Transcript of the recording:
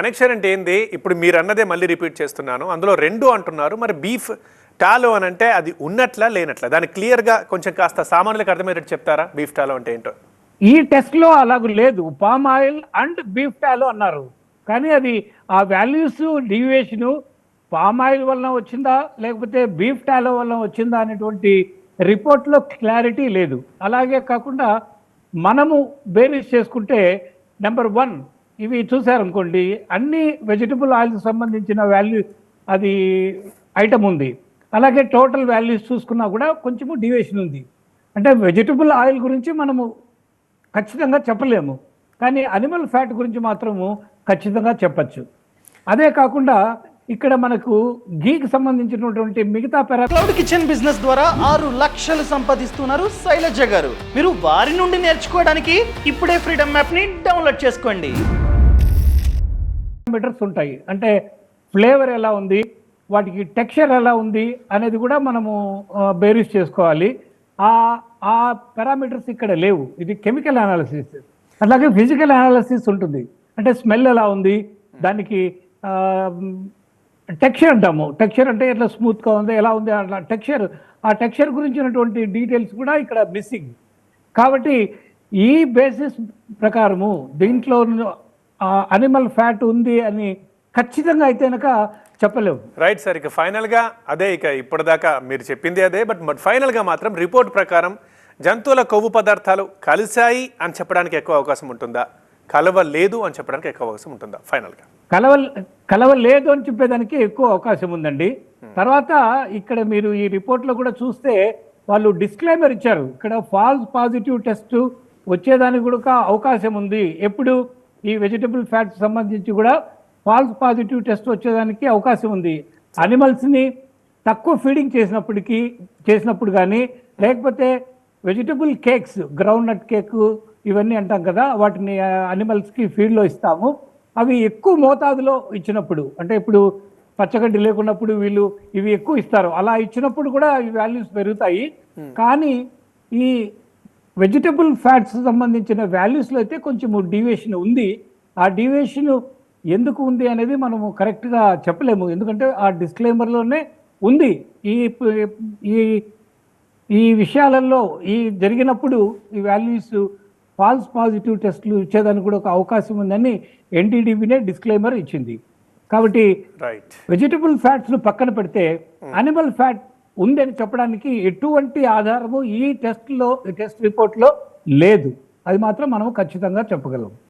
Annexation అంటే ఏంది? ఇప్పుడు మీరు అన్నదే మళ్ళీ రిపీట్ చేస్తున్నాను. అందులో రెండు అంటున్నారు. మరి బీఫ్ టాలో అని అంటే అది ఉన్నట్లా లేనట్లా? దాన్ని క్లియర్గా కొంచెం కాస్త సామాన్యులకు అర్థమయ్యేటట్టు చెప్తారా? బీఫ్ టాలో అంటే ఏంటో? ఈ టెస్ట్లో అలాగ లేదు. Palm oil and beef tallow అన్నారు. కానీ అది ఆ వాల్యూస్ డివియేషన్ పామ్ ఆయిల్ వలన వచ్చిందా? లేకపోతే బీఫ్ టాలో వలన వచ్చిందా అనేటువంటి రిపోర్ట్లో క్లారిటీ లేదు. అలాగే కాకుండా మనము బేరీస్ చేసుకుంటే నెంబర్ వన్ ఇవి చూసారనుకోండి అన్ని వెజిటబుల్ ఆయిల్కి సంబంధించిన వాల్యూ అది ఐటమ్ ఉంది. అలాగే టోటల్ వాల్యూస్ చూసుకున్నా కూడా కొంచెము డివేషన్ ఉంది. అంటే వెజిటబుల్ ఆయిల్ గురించి మనము ఖచ్చితంగా చెప్పలేము. కానీ అనిమల్ ఫ్యాట్ గురించి మాత్రము ఖచ్చితంగా చెప్పచ్చు. అదే కాకుండా ఇక్కడ మనకు గీకి సంబంధించినటువంటి మిగతా పెరా క్లౌడ్ కిచెన్ బిజినెస్ ద్వారా ఆరు లక్షలు సంపాదిస్తున్నారు శైలజ గారు. మీరు వారి నుండి నేర్చుకోవడానికి ఇప్పుడే ఫ్రీడమ్ యాప్ని డౌన్లోడ్ చేసుకోండి. పారామీటర్స్ ఉంటాయి. అంటే ఫ్లేవర్ ఎలా ఉంది వాటికి టెక్స్చర్ ఎలా ఉంది అనేది కూడా మనము బేరీస్ చేసుకోవాలి. ఆ ఆ పారామీటర్స్ ఇక్కడ లేవు. ఇది కెమికల్ అనాలిసిస్ అలాగే ఫిజికల్ అనాలిసిస్ ఉంటుంది. అంటే స్మెల్ ఎలా ఉంది దానికి టెక్స్చర్ అంటాము. టెక్స్చర్ అంటే ఎట్లా స్మూత్గా ఉంది ఎలా ఉంది అట్లా టెక్స్చర్ ఆ టెక్స్చర్ గురించినటువంటి డీటెయిల్స్ కూడా ఇక్కడ మిస్సింగ్ కాబట్టి ఈ బేసిస్ ప్రకారము దీంట్లో అనిమల్ ఫ్యాట్ ఉంది అని ఖచ్చితంగా అయితే కనుక చెప్పలేము రైట్ సార్ ఇక ఫైనల్గా అదే ఇక ఇప్పటిదాకా మీరు చెప్పింది అదే బట్ బట్ ఫైనల్గా మాత్రం రిపోర్ట్ ప్రకారం జంతువుల కొవ్వు పదార్థాలు కలిశాయి అని చెప్పడానికి ఎక్కువ అవకాశం ఉంటుందా? కలవలేదు అని చెప్పడానికి ఎక్కువ అవకాశం ఉంటుందా? ఫైనల్గా కలవ కలవలేదు అని చెప్పేదానికి ఎక్కువ అవకాశం ఉందండి. తర్వాత ఇక్కడ మీరు ఈ రిపోర్ట్లో కూడా చూస్తే వాళ్ళు డిస్క్లైమర్ ఇచ్చారు. ఇక్కడ ఫాల్స్ పాజిటివ్ టెస్ట్ వచ్చేదానికి కూడా అవకాశం ఉంది. ఎప్పుడు? ఈ వెజిటబుల్ ఫ్యాట్స్ సంబంధించి కూడా ఫాల్స్ పాజిటివ్ టెస్ట్ వచ్చేదానికి అవకాశం ఉంది. అనిమల్స్ని తక్కువ ఫీడింగ్ చేసినప్పటికీ చేసినప్పుడు కానీ లేకపోతే vegetable cakes groundnut cake ఇవన్నీ అంటాం కదా వాటిని అనిమల్స్కి ఫీడ్లో ఇస్తాము. అవి ఎక్కువ మోతాదులో ఇచ్చినప్పుడు అంటే ఇప్పుడు పచ్చగడ్డి లేకున్నప్పుడు వీళ్ళు ఇవి ఎక్కువ ఇస్తారు. అలా ఇచ్చినప్పుడు కూడా ఈ వాల్యూస్ పెరుగుతాయి. కానీ ఈ వెజిటబుల్ ఫ్యాట్స్ సంబంధించిన వాల్యూస్లో అయితే కొంచెం డీవియేషన్ ఉంది. ఆ డీవియేషన్ ఎందుకు ఉంది అనేది మనము కరెక్ట్గా చెప్పలేము. ఎందుకంటే ఆ డిస్క్లైమర్లోనే ఉంది. ఈ ఈ ఈ విషయాలలో ఈ జరిగినప్పుడు ఈ వాల్యూస్ ఫాల్స్ పాజిటివ్ టెస్టులు ఇచ్చేదానికి కూడా ఒక అవకాశం ఉందని ఎన్టీడీబీనే డిస్క్లైమర్ ఇచ్చింది. కాబట్టి వెజిటబుల్ ఫ్యాట్స్ను పక్కన పెడితే అనిమల్ ఫ్యాట్ ఉందని చెప్పడానికి ఎటువంటి ఆధారము ఈ టెస్ట్లో టెస్ట్ రిపోర్ట్లో లేదు. అది మాత్రం మనం ఖచ్చితంగా చెప్పగలం.